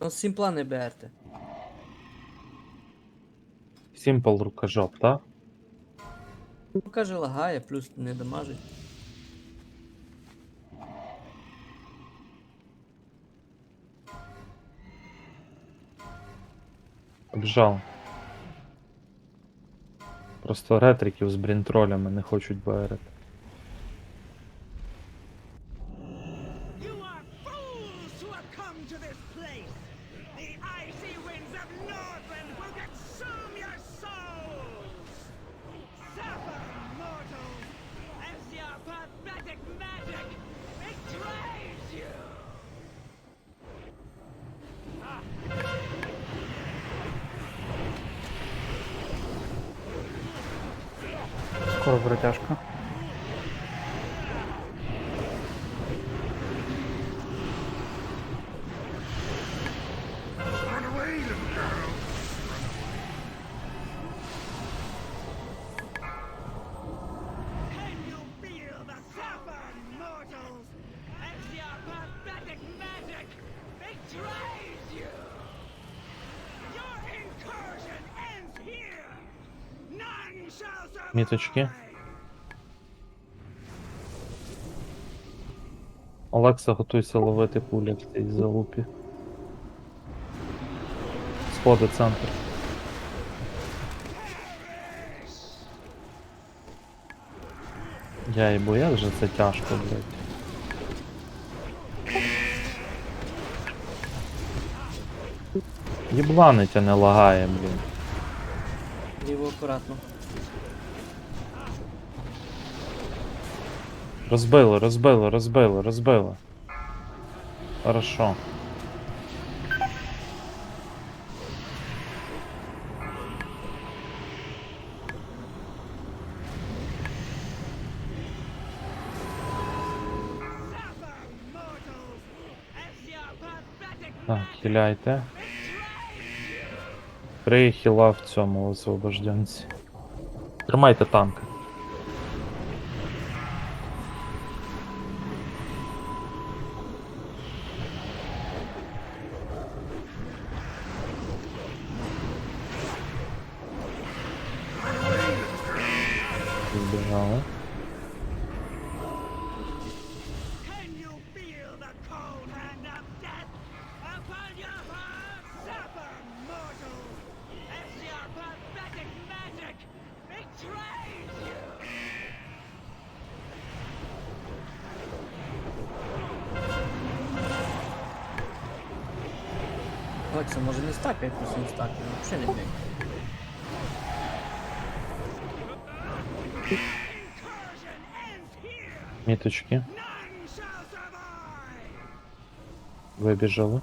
Ну, сімпла не берте. Simple рукожоп, так? Ну, каже, лагає, плюс не дамажить. Обжал. Просто ретриків з брінтролями не хочуть берет. Скоро. Can Міточки. Олекса, готуйся ловити пуля в цій залупі. Сходи центр. Я і як же це тяжко, блядь. Єбланить, а не лагає, блін. Ліво акуратно. Розбили, розбили, розбили, розбили. Хорошо. Так, magic хиляйте. Три хіла в цьому освобожденці. Тримайте танк. No. Alexa, może nie stack, jak to są staki, no przebieg. Міточки. None shall survive! Вибіжали.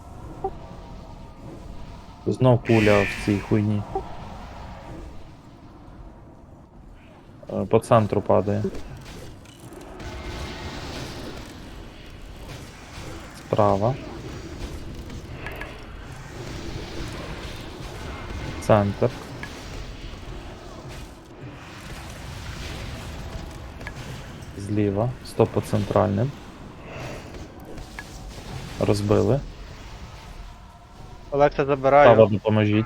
Знов куля в цій хуйні. Е, По центру падає. Справа. Центр. Зліва. Стоп по центральним. Розбили. Олекса забираю. Справа допоможіть.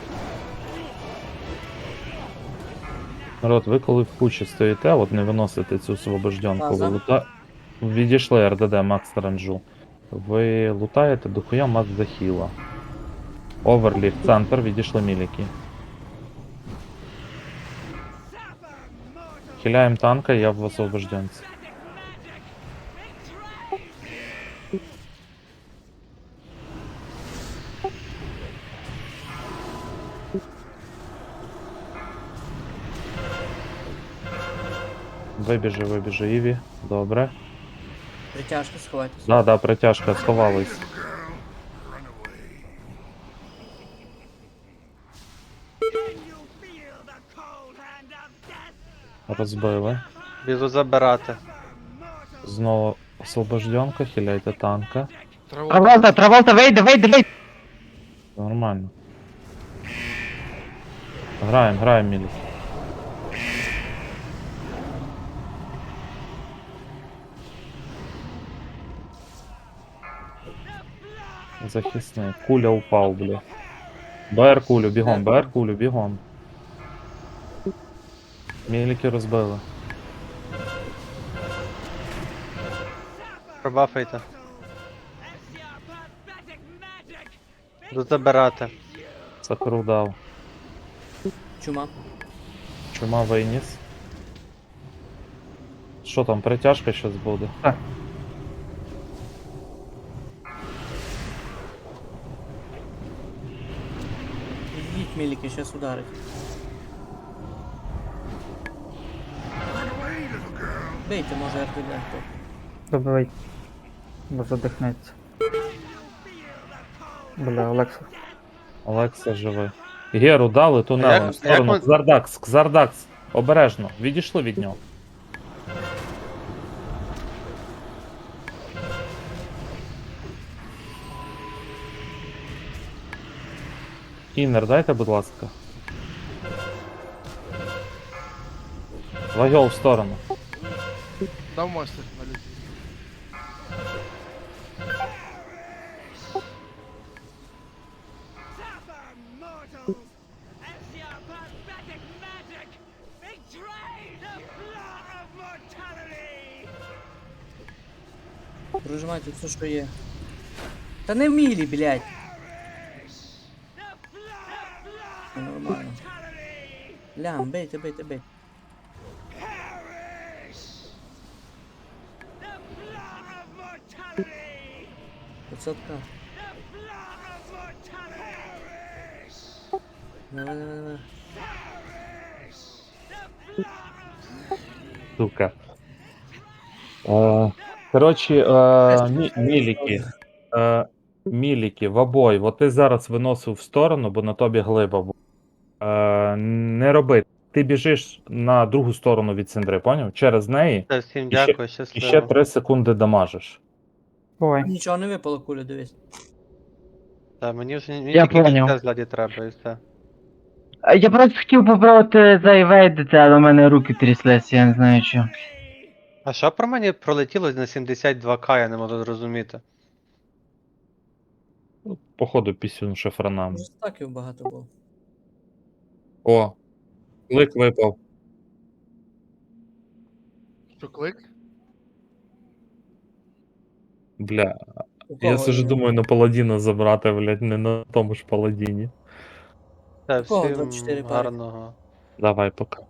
Народ, ви коли... В кучі стоїте, от не виносите цю освобожденку, ви лута... Відійшли РДД Макс Ранжу. Ви лутаєте дохуя Макс захіла. Оверліф, центр, відійшли міліки. Хиляємо танка, я в освобожденці. Вибіжи, вибіжи, Іві. Добре. Притяжка сховайтесь. Да, да, притяжка, сховались. Розбили. Біжу забирати. Знову освобожденка, хиляйте танка. Траволта, Траволта, вийди, вийди, вийди! Нормально. Граємо, граємо, Мілі. Захисний. Куля упав, бля. БР кулю, бігом, БР кулю, бігом. Міліки розбили. Пробафайте. Буду забирати. Сакру дав. Чума. Чума виніс. Що там, притяжка щось буде? Так. сейчас ударит. Бейте, може РТД. хто. Добивай. Бо задихнеться. Бля, Олекса. Олекса живе. Геру дали тунелем як- в сторону. Кзардакс, Кзардакс. Обережно. Відійшли від нього. Іннер, дайте, будь ласка. Вагьол в сторону. Дав мастер на літі. suffer, mortals, as your pathetic magic betrays the blood of mortality. Прожимайте все, що є. Та не в мілі, блядь. Нормально. Лям, бейте, бейте, бейте. Perish. The blood of mortality. 500 к. The blood of mortality. Perish. Давай, давай, давай. Сука. Е, коротше, е, мі, міліки. Е, міліки, в обой. От ти зараз виносив в сторону, бо на тобі глиба була. Е, не роби. Ти біжиш на другу сторону від Сіндри, поняв? Через неї. Все, всім І ще- дякую, І ще 3 секунди дамажиш. Ой. Нічого не випало, куля, дивись. Та, мені вже мені Я тільки поняв. ззаді треба і все. А Я просто хотів попробувати заівейдити, але у мене руки тряслися, я не знаю що. А що про мені пролетіло на 72к, я не можу зрозуміти. Походу, пісюн шифранам. Може стаків багато було. О, клик випав. Що клик? У Бля, я кого все ж є? думаю на паладіна забрати, блядь, не на тому ж паладіні. Та, Кого всім 24 пари? гарного. Давай, пока.